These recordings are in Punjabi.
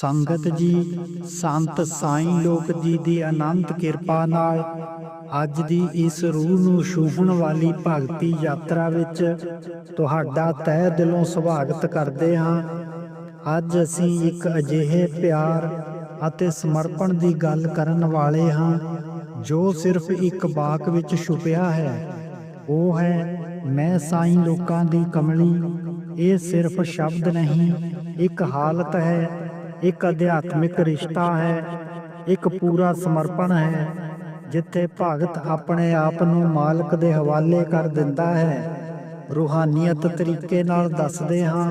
ਸੰਗਤ ਜੀ, ਸੰਤ ਸਾਈਂ ਲੋਕ ਜੀ ਦੀ ਅਨੰਤ ਕਿਰਪਾ ਨਾਲ ਅੱਜ ਦੀ ਇਸ ਰੂਹ ਨੂੰ ਛੂਹਣ ਵਾਲੀ ਭਗਤੀ ਯਾਤਰਾ ਵਿੱਚ ਤੁਹਾਡਾ ਤਹਿ ਦਿਲੋਂ ਸਵਾਗਤ ਕਰਦੇ ਹਾਂ। ਅੱਜ ਅਸੀਂ ਇੱਕ ਅਜਿਹੇ ਪਿਆਰ ਅਤੇ ਸਮਰਪਣ ਦੀ ਗੱਲ ਕਰਨ ਵਾਲੇ ਹਾਂ, ਜੋ ਸਿਰਫ ਇੱਕ ਬਾਕ ਵਿੱਚ ਛੁਪਿਆ ਹੈ। ਉਹ ਹੈ, ਮੈਂ ਸਾਈਂ ਲੋਕਾਂ ਦੀ ਕਮਲੀ। ਇਹ ਸਿਰਫ ਸ਼ਬਦ ਨਹੀਂ, ਇੱਕ ਹਾਲਤ ਹੈ। ਇੱਕ ਅਧਿਆਤਮਿਕ ਰਿਸ਼ਤਾ ਹੈ, ਇੱਕ ਪੂਰਾ ਸਮਰਪਣ ਹੈ, ਜਿੱਥੇ ਭਗਤ ਆਪਣੇ ਆਪ ਨੂੰ ਮਾਲਕ ਦੇ ਹਵਾਲੇ ਕਰ ਦਿੰਦਾ ਹੈ। ਰੂਹਾਨੀਅਤ ਤਰੀਕੇ ਨਾਲ ਦੱਸਦੇ ਹਾਂ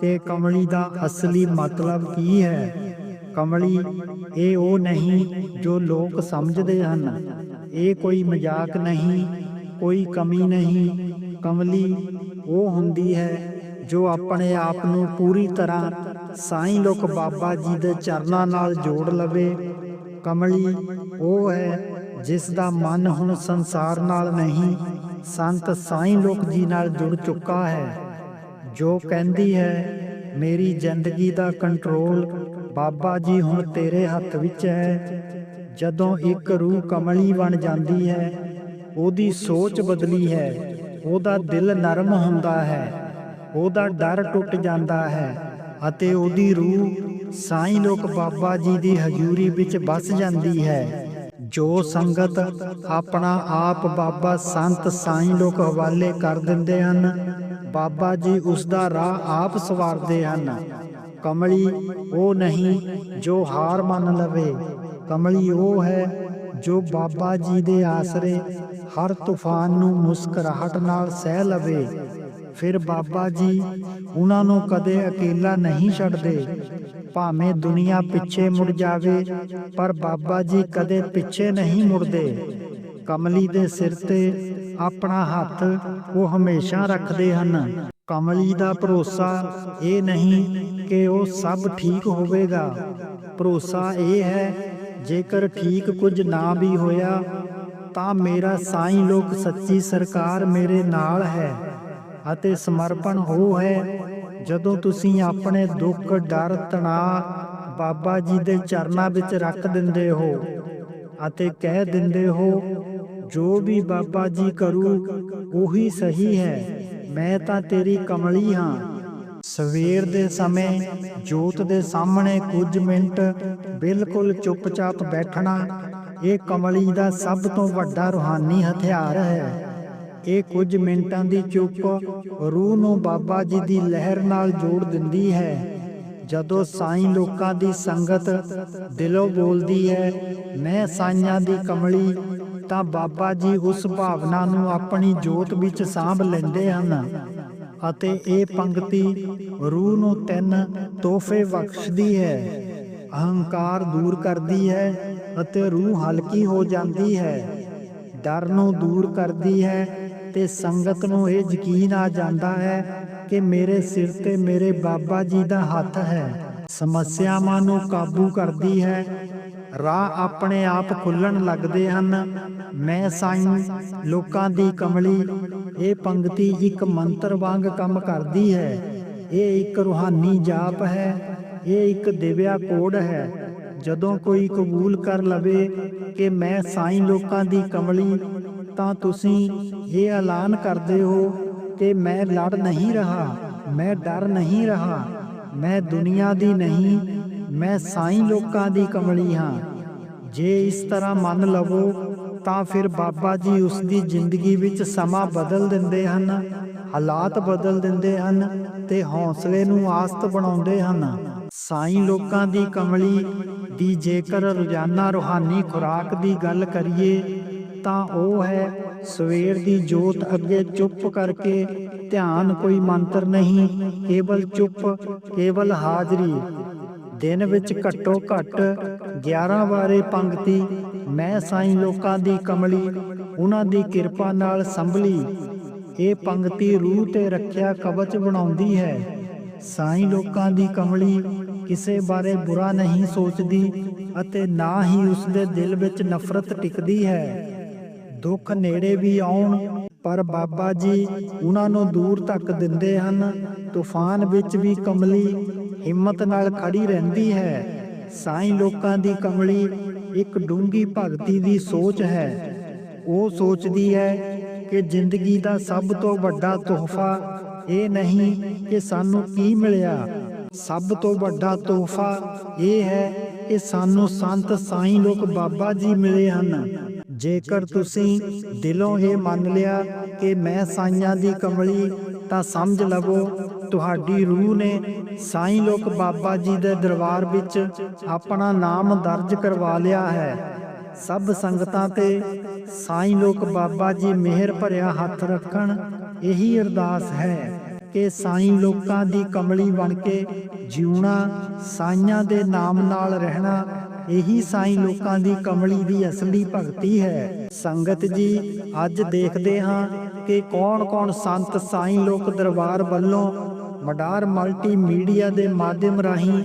ਕਿ ਕਮਲੀ ਦਾ ਅਸਲੀ ਮਤਲਬ ਕੀ ਹੈ। ਕਮਲੀ, ਇਹ ਉਹ ਨਹੀਂ ਜੋ ਲੋਕ ਸਮਝਦੇ ਹਨ। ਇਹ ਕੋਈ ਮਜ਼ਾਕ ਨਹੀਂ, ਕੋਈ ਕਮੀ ਨਹੀਂ। ਕਮਲੀ ਉਹ ਹੁੰਦੀ ਹੈ ਜੋ ਆਪਣੇ ਆਪ ਨੂੰ ਪੂਰੀ ਤਰ੍ਹਾਂ ਸਾਈਂ ਲੋਕ ਬਾਬਾ ਜੀ ਦੇ ਚਰਨਾਂ ਨਾਲ ਜੋੜ ਲਵੇ। ਕਮਲੀ ਉਹ ਹੈ ਜਿਸ ਦਾ ਮਨ ਹੁਣ ਸੰਸਾਰ ਨਾਲ ਨਹੀਂ, ਸੰਤ ਸਾਈਂ ਲੋਕ ਜੀ ਨਾਲ ਜੁੜ ਚੁੱਕਾ ਹੈ। ਜੋ ਕਹਿੰਦੀ ਹੈ, ਮੇਰੀ ਜ਼ਿੰਦਗੀ ਦਾ ਕੰਟਰੋਲ ਬਾਬਾ ਜੀ ਹੁਣ ਤੇਰੇ ਹੱਥ ਵਿੱਚ ਹੈ। ਜਦੋਂ ਇੱਕ ਰੂਹ ਕਮਲੀ ਬਣ ਜਾਂਦੀ ਹੈ, ਉਹਦੀ ਸੋਚ ਬਦਲੀ ਹੈ। ਉਹਦਾ ਦਿਲ ਨਰਮ ਹੁੰਦਾ ਹੈ। ਉਹਦਾ ਡਰ ਟੁੱਟ ਜਾਂਦਾ ਹੈ। ਅਤੇ ਉਹਦੀ ਰੂਹ ਸਾਈਂ ਲੋਕ ਬਾਬਾ ਜੀ ਦੀ ਹਜ਼ੂਰੀ ਵਿੱਚ ਵਸ ਜਾਂਦੀ ਹੈ, ਜੋ ਸੰਗਤ ਆਪਣਾ ਆਪ ਬਾਬਾ ਸੰਤ ਸਾਈਂ ਲੋਕ ਹਵਾਲੇ ਕਰ ਦਿੰਦੇ ਹਨ। ਬਾਬਾ ਜੀ ਉਸ ਦਾ ਰਾਹ ਆਪ ਸਵਾਰਦੇ ਹਨ। ਕਮਲੀ ਉਹ ਨਹੀਂ ਜੋ ਹਾਰ ਮੰਨ ਲਵੇ। ਕਮਲੀ ਉਹ ਹੈ ਜੋ ਬਾਬਾ ਜੀ ਦੇ ਆਸਰੇ ਹਰ ਤੂਫਾਨ ਨੂੰ ਮੁਸਕਰਾਹਟ ਨਾਲ ਸਹਿ ਲਵੇ। ਫਿਰ ਬਾਬਾ ਜੀ ਉਹਨਾਂ ਨੂੰ ਕਦੇ ਅਕੇਲਾ ਨਹੀਂ ਛੱਡਦੇ। ਭਾਵੇਂ ਦੁਨੀਆ ਪਿੱਛੇ ਮੁੜ ਜਾਵੇ, ਪਰ ਬਾਬਾ ਜੀ ਕਦੇ ਪਿੱਛੇ ਨਹੀਂ ਮੁੜਦੇ। ਕਮਲੀ ਦੇ ਸਿਰ ਤੇ ਆਪਣਾ ਹੱਥ ਉਹ ਹਮੇਸ਼ਾ ਰੱਖਦੇ ਹਨ। ਕਮਲੀ ਦਾ ਭਰੋਸਾ ਇਹ ਨਹੀਂ ਕਿ ਉਹ ਸਭ ਠੀਕ ਹੋਵੇਗਾ। ਭਰੋਸਾ ਇਹ ਹੈ, ਜੇਕਰ ਠੀਕ ਕੁਝ ਨਾ ਵੀ ਹੋਇਆ, ਤਾਂ ਮੇਰਾ ਸਾਈਂ ਲੋਕ ਸੱਚੀ ਸਰਕਾਰ ਮੇਰੇ ਨਾਲ ਹੈ। ਅਤੇ ਸਮਰਪਣ ਹੋ ਹੈ। ਜਦੋਂ ਤੁਸੀਂ ਆਪਣੇ ਦੁੱਖ, ਡਰ, ਤਣਾਅ ਬਾਬਾ ਜੀ ਦੇ ਚਰਨਾਂ ਵਿੱਚ ਰੱਖ ਦਿੰਦੇ ਹੋ ਅਤੇ ਕਹਿ ਦਿੰਦੇ ਹੋ, ਜੋ ਵੀ ਬਾਬਾ ਜੀ ਕਰੂ, ਉਹੀ ਸਹੀ ਹੈ। ਮੈਂ ਤਾਂ ਤੇਰੀ ਕਮਲੀ ਹਾਂ। ਸਵੇਰ ਦੇ ਸਮੇਂ ਜੋਤ ਦੇ ਸਾਹਮਣੇ ਕੁਝ ਮਿੰਟ ਬਿਲਕੁਲ ਚੁੱਪਚਾਪ ਬੈਠਣਾ, ਇਹ ਕਮਲੀ ਦਾ ਸਭ ਤੋਂ ਵੱਡਾ ਰੂਹਾਨੀ ਹਥਿਆਰ ਹੈ। ਇਹ ਕੁਝ ਮਿੰਟਾਂ ਦੀ ਚੁੱਪ ਰੂਹ ਨੂੰ ਬਾਬਾ ਜੀ ਦੀ ਲਹਿਰ ਨਾਲ ਜੋੜ ਦਿੰਦੀ ਹੈ। ਜਦੋਂ ਸਾਈਂ ਲੋਕਾਂ ਦੀ ਸੰਗਤ ਦਿਲੋਂ ਬੋਲਦੀ ਹੈ, ਮੈਂ ਸਾਈਆਂ ਦੀ ਕਮਲੀ, ਤਾਂ ਬਾਬਾ ਜੀ ਉਸ ਭਾਵਨਾ ਨੂੰ ਆਪਣੀ ਜੋਤ ਵਿੱਚ ਸਾਂਭ ਲੈਂਦੇ ਹਨ ਅਤੇ ਇਹ ਪੰਕਤੀ ਰੂਹ ਨੂੰ ਤਿੰਨ ਤੋਹਫੇ ਬਖਸ਼ਦੀ ਹੈ। ਅਹੰਕਾਰ ਦੂਰ ਕਰਦੀ ਹੈ ਅਤੇ ਰੂਹ ਹਲਕੀ ਹੋ ਜਾਂਦੀ ਹੈ। ਡਰ ਨੂੰ ਦੂਰ ਕਰਦੀ ਹੈ ਤੇ ਸੰਗਤ ਨੂੰ ਇਹ ਯਕੀਨ ਆ ਜਾਂਦਾ ਹੈ ਕਿ ਮੇਰੇ ਸਿਰ ਤੇ ਮੇਰੇ ਬਾਬਾ ਜੀ ਦਾ ਹੱਥ ਹੈ। ਸਮੱਸਿਆਵਾਂ ਨੂੰ ਕਾਬੂ ਕਰਦੀ ਹੈ। ਰਾਹ ਆਪਣੇ ਆਪ ਖੁੱਲਣ ਲੱਗਦੇ ਹਨ। ਮੈਂ ਸਾਈਂ ਲੋਕਾਂ ਦੀ ਕਮਲੀ, ਇਹ ਪੰਕਤੀ ਇੱਕ ਮੰਤਰ ਵਾਂਗ ਕੰਮ ਕਰਦੀ ਹੈ। ਇਹ ਇੱਕ ਰੂਹਾਨੀ ਜਾਪ ਹੈ। ਇਹ ਇੱਕ ਦਿਵਿਆ ਕੋਡ ਹੈ। ਜਦੋਂ ਕੋਈ ਕਬੂਲ ਕਰ ਲਵੇ ਕਿ ਮੈਂ ਸਾਈਂ ਲੋਕਾਂ ਦੀ ਕਮਲੀ ਤਾਂ ਤੁਸੀਂ ਇਹ ਐਲਾਨ ਕਰਦੇ ਹੋ ਕਿ ਮੈਂ ਲੜ ਨਹੀਂ ਰਹਾ, ਮੈਂ ਡਰ ਨਹੀਂ ਰਹਾ, ਮੈਂ ਦੁਨੀਆ ਦੀ ਨਹੀਂ, ਮੈਂ ਸਾਈਂ ਲੋਕਾਂ ਦੀ ਕਮਲੀ ਹਾਂ। ਜੇ ਇਸ ਤਰ੍ਹਾਂ ਮੰਨ ਲਵੋ, ਤਾਂ ਫਿਰ ਬਾਬਾ ਜੀ ਉਸ ਦੀ ਜ਼ਿੰਦਗੀ ਵਿੱਚ ਸਮਾਂ ਬਦਲ ਦਿੰਦੇ ਹਨ, ਹਾਲਾਤ ਬਦਲ ਦਿੰਦੇ ਹਨ ਤੇ ਹੌਸਲੇ ਨੂੰ ਆਸਤ ਬਣਾਉਂਦੇ ਹਨ। ਸਾਈਂ ਲੋਕਾਂ ਦੀ ਕਮਲੀ ਦੀ ਜੇਕਰ ਰੋਜ਼ਾਨਾ ਰੂਹਾਨੀ ਖੁਰਾਕ ਦੀ ਗੱਲ ਕਰੀਏ ਤਾਂ ਉਹ ਹੈ, ਸਵੇਰ ਦੀ ਜੋਤ ਅੱਗੇ ਚੁੱਪ ਕਰਕੇ ਧਿਆਨ ਕੋਈ ਮੰਤਰ ਨਹੀਂ, ਕੇਵਲ ਚੁੱਪ, ਕੇਵਲ ਹਾਜ਼ਰੀ। ਦਿਨ ਵਿੱਚ ਘੱਟੋ ਘੱਟ 11 ਵਾਰੇ ਪੰਗਤੀ ਮੈਂ ਸਾਈਂ ਲੋਕਾਂ ਦੀ ਕਮਲੀ, ਉਹਨਾਂ ਦੀ ਕਿਰਪਾ ਨਾਲ ਸੰਭਲੀ। ਇਹ ਪੰਗਤੀ ਰੂਹ ਤੇ ਰੱਖਿਆ ਕਵਚ ਬਣਾਉਂਦੀ ਹੈ। ਸਾਈਂ ਲੋਕਾਂ ਦੀ ਕਮਲੀ ਕਿਸੇ ਬਾਰੇ ਬੁਰਾ ਨਹੀਂ ਸੋਚਦੀ ਅਤੇ ਨਾ ਹੀ ਉਸ ਦੇ ਦਿਲ ਵਿੱਚ ਨਫ਼ਰਤ ਟਿਕਦੀ ਹੈ। ਦੁੱਖ ਨੇੜੇ ਵੀ ਆਉਣ, ਪਰ ਬਾਬਾ ਜੀ ਉਹਨਾਂ ਨੂੰ ਦੂਰ ਤੱਕ ਦਿੰਦੇ ਹਨ। ਤੂਫਾਨ ਵਿੱਚ ਵੀ ਕਮਲੀ, ਹਿੰਮਤ ਨਾਲ ਖੜੀ ਰਹਿੰਦੀ ਹੈ। ਸਾਈਂ ਲੋਕਾਂ ਦੀ ਕਮਲੀ ਇੱਕ ਡੂੰਗੀ ਭਗਤੀ ਦੀ ਸੋਚ ਹੈ। ਉਹ ਸੋਚਦੀ ਹੈ ਕਿ ਜ਼ਿੰਦਗੀ ਦਾ ਸਭ ਤੋਂ ਵੱਡਾ ਤੋਹਫਾ ਇਹ ਨਹੀਂ ਕਿ ਸਾਨੂੰ ਕੀ ਮਿਲਿਆ। ਸਭ ਤੋਂ ਵੱਡਾ ਤੋਹਫਾ ਇਹ ਹੈ ਕਿ ਸਾਨੂੰ ਸੰਤ ਸਾਈਂ ਲੋਕ ਬਾਬਾ ਜੀ ਮਿਲੇ ਹਨ। ਜੇਕਰ ਤੁਸੀਂ ਦਿਲੋਂ ਇਹ ਮੰਨ ਲਿਆ ਕਿ ਮੈਂ ਸਾਈਆਂ ਦੀ ਕਮਲੀ ਤਾਂ ਸਮਝ ਲਵੋ ਤੁਹਾਡੀ ਰੂਹ ਨੇ ਸਾਈਂ ਲੋਕ ਬਾਬਾ ਜੀ ਦੇ ਦਰਬਾਰ ਵਿੱਚ ਆਪਣਾ ਨਾਮ ਦਰਜ ਕਰਵਾ ਲਿਆ ਹੈ। ਸਭ ਸੰਗਤਾਂ ਤੇ ਸਾਈਂ ਲੋਕ ਬਾਬਾ ਜੀ ਮਿਹਰ ਭਰਿਆ ਹੱਥ ਰੱਖਣ ਇਹੀ ਅਰਦਾਸ ਹੈ ਕਿ ਸਾਈਂ ਲੋਕਾਂ ਦੀ ਕਮਲੀ ਬਣ ਕੇ ਜਿਉਣਾ ਸਾਈਆਂ ਦੇ ਨਾਮ ਨਾਲ ਰਹਿਣਾ ਇਹੀ ਸਾਈਂ ਲੋਕਾਂ ਦੀ ਕਮਲੀ ਦੀ ਅਸਲੀ ਭਗਤੀ ਹੈ। ਸੰਗਤ ਜੀ, ਅੱਜ ਦੇਖਦੇ ਹਾਂ ਕਿ ਕੌਣ-ਕੌਣ ਸੰਤ ਸਾਈਂ ਲੋਕ ਦਰਬਾਰ ਵੱਲੋਂ ਮਡਾਰ ਮਲਟੀ ਦੇ ਮਾਧਿਅਮ ਰਾਹੀਂ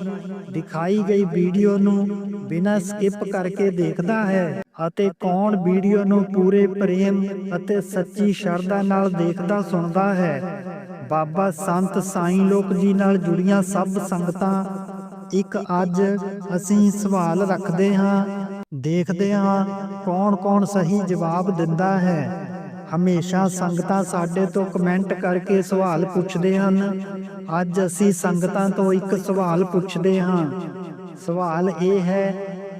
ਦਿਖਾਈ ਗਈ ਵੀਡੀਓ ਨੂੰ ਬਿਨਾਂ ਸਕਿਪ ਕਰਕੇ ਦੇਖਦਾ ਹੈ ਅਤੇ ਕੌਣ ਵੀਡੀਓ ਨੂੰ ਪੂਰੇ ਪ੍ਰੇਮ ਅਤੇ ਸੱਚੀ ਸ਼ਰਧਾ ਨਾਲ ਦੇਖਦਾ ਸੁਣਦਾ ਹੈ। ਬਾਬਾ ਸੰਤ ਸਾਈਂ ਲੋਕ ਜੀ ਨਾਲ ਜੁੜੀਆਂ ਸਭ ਸੰਗਤਾਂ ਇੱਕ ਅੱਜ ਅਸੀਂ ਸਵਾਲ ਰੱਖਦੇ ਹਾਂ ਦੇਖਦੇ ਹਾਂ ਕੌਣ-ਕੌਣ ਸਹੀ ਜਵਾਬ ਦਿੰਦਾ ਹੈ। ਹਮੇਸ਼ਾ ਸੰਗਤਾਂ ਸਾਡੇ ਤੋਂ ਕਮੈਂਟ ਕਰਕੇ ਸਵਾਲ ਪੁੱਛਦੇ ਹਨ। ਅੱਜ ਅਸੀਂ ਸੰਗਤਾਂ ਤੋਂ ਇੱਕ ਸਵਾਲ ਪੁੱਛਦੇ ਹਾਂ। ਸਵਾਲ ਇਹ ਹੈ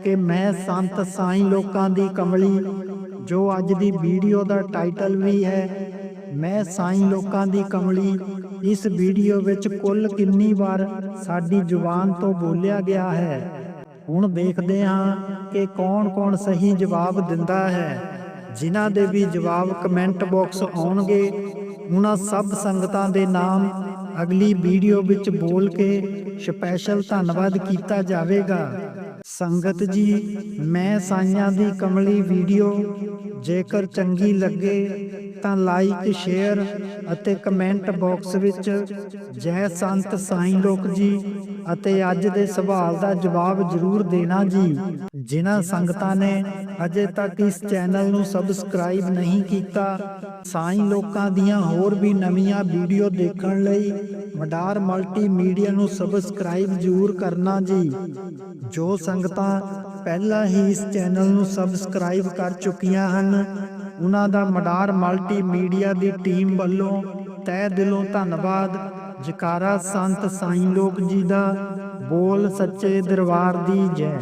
ਕਿ ਮੈਂ ਸੰਤ ਸਾਈਂ ਲੋਕਾਂ ਦੀ ਕਮਲੀ ਜੋ ਅੱਜ ਦੀ ਵੀਡੀਓ ਦਾ ਟਾਈਟਲ ਵੀ ਹੈ ਮੈਂ ਸਾਈਂ ਲੋਕਾਂ ਦੀ ਕਮਲੀ ਇਸ ਵੀਡੀਓ ਵਿੱਚ ਕੁੱਲ ਕਿੰਨੀ ਵਾਰ ਸਾਡੀ ਜ਼ੁਬਾਨ ਤੋਂ ਬੋਲਿਆ ਗਿਆ ਹੈ? ਹੁਣ ਦੇਖਦੇ ਹਾਂ ਕਿ ਕੌਣ-ਕੌਣ ਸਹੀ ਜਵਾਬ ਦਿੰਦਾ ਹੈ। ਜਿਨ੍ਹਾਂ ਦੇ ਵੀ ਜਵਾਬ ਕਮੈਂਟ ਬਾਕਸ ਆਉਣਗੇ, ਉਹਨਾਂ ਸਭ ਸੰਗਤਾਂ ਦੇ ਨਾਮ ਅਗਲੀ ਵੀਡੀਓ ਵਿੱਚ ਬੋਲ ਕੇ ਸਪੈਸ਼ਲ ਧੰਨਵਾਦ ਕੀਤਾ ਜਾਵੇਗਾ। ਸੰਗਤ ਜੀ, ਮੈਂ ਸਾਈਆਂ ਦੀ ਕਮਲੀ ਵੀਡੀਓ, ਜੇਕਰ ਚੰਗੀ ਲੱਗੇ ਤਾਂ ਲਾਈਕ, ਸ਼ੇਅਰ ਅਤੇ ਕਮੈਂਟ ਬਾਕਸ ਵਿੱਚ ਜੈ ਸੰਤ ਸਾਈਂ ਲੋਕ ਜੀ ਅਤੇ ਅੱਜ ਦੇ ਸਵਾਲ ਦਾ ਜਵਾਬ ਜ਼ਰੂਰ ਦੇਣਾ ਜੀ। ਜਿਨ੍ਹਾਂ ਸੰਗਤਾਂ ਨੇ ਅਜੇ ਤੱਕ ਇਸ ਚੈਨਲ ਨੂੰ ਸਬਸਕ੍ਰਾਈਬ ਨਹੀਂ ਕੀਤਾ, ਸਾਈਂ ਲੋਕਾਂ ਦੀਆਂ ਹੋਰ ਵੀ ਨਵੀਆਂ ਵੀਡੀਓ ਦੇਖਣ ਲਈ ਮਡਾਰ ਮਲਟੀਮੀਡੀਆ ਨੂੰ ਸਬਸਕ੍ਰਾਈਬ ਜ਼ਰੂਰ ਕਰਨਾ ਜੀ। ਜੋ ਸੰਗਤਾਂ ਪਹਿਲਾਂ ਹੀ ਇਸ ਚੈਨਲ ਨੂੰ ਸਬਸਕ੍ਰਾਈਬ ਕਰ ਚੁੱਕੀਆਂ ਹਨ ਉਹਨਾਂ ਦਾ ਮਡਾਰ ਮਲਟੀਮੀਡੀਆ ਦੀ ਟੀਮ ਵੱਲੋਂ ਤਹਿ ਦਿਲੋਂ ਧੰਨਵਾਦ। ਜਕਾਰਾ ਸੰਤ ਸਾਈਂ ਲੋਕ ਜੀ ਦਾ ਬੋਲ ਸੱਚੇ ਦਰਬਾਰ ਦੀ ਜੈ।